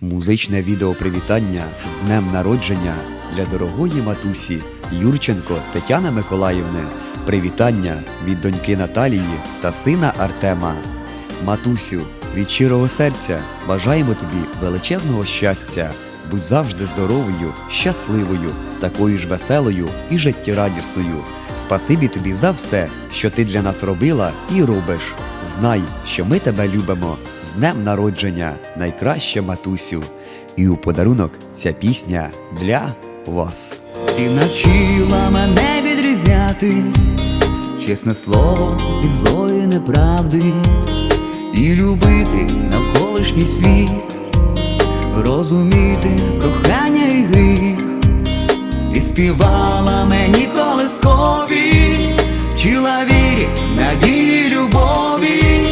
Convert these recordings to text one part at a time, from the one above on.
Музичне відео привітання з днем народження для дорогої матусі Юрченко Тетяни Миколаївни. Привітання від доньки Наталії та сина Артема. Матусю, від щирого серця бажаємо тобі величезного щастя. Будь завжди здоровою, щасливою, такою ж веселою і життєрадісною. Спасибі тобі за все, що ти для нас робила і робиш. Знай, що ми тебе любимо з днем народження, найкраща матусю. І у подарунок ця пісня для вас. Ти навчила мене відрізняти чесне слово від злої неправди і любити навколишній світ, розуміти кохання і гріх. Ти співала мені колискові, вчила вірі, надії, любові,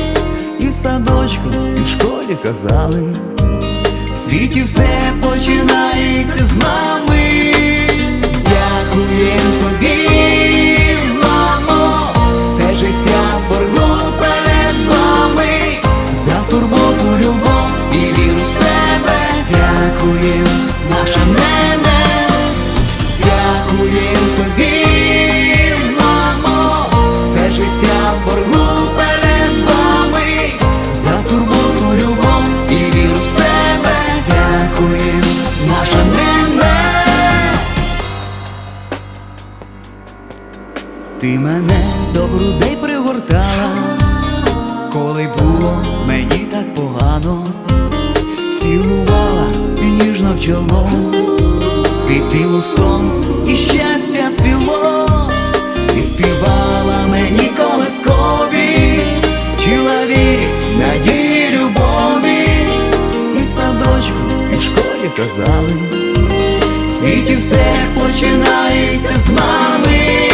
і в садочку, і в школі казали, в світі все починається з нами. Дякуєм Ти мене до грудей пригортала, коли було мені так погано, цілувала і ніжно в чоло, світило сонце і щастя цвіло, і співала мені колискові, вчила вірі, надії, любові, і в садочку, і в школі казали, в світі все починається з мами.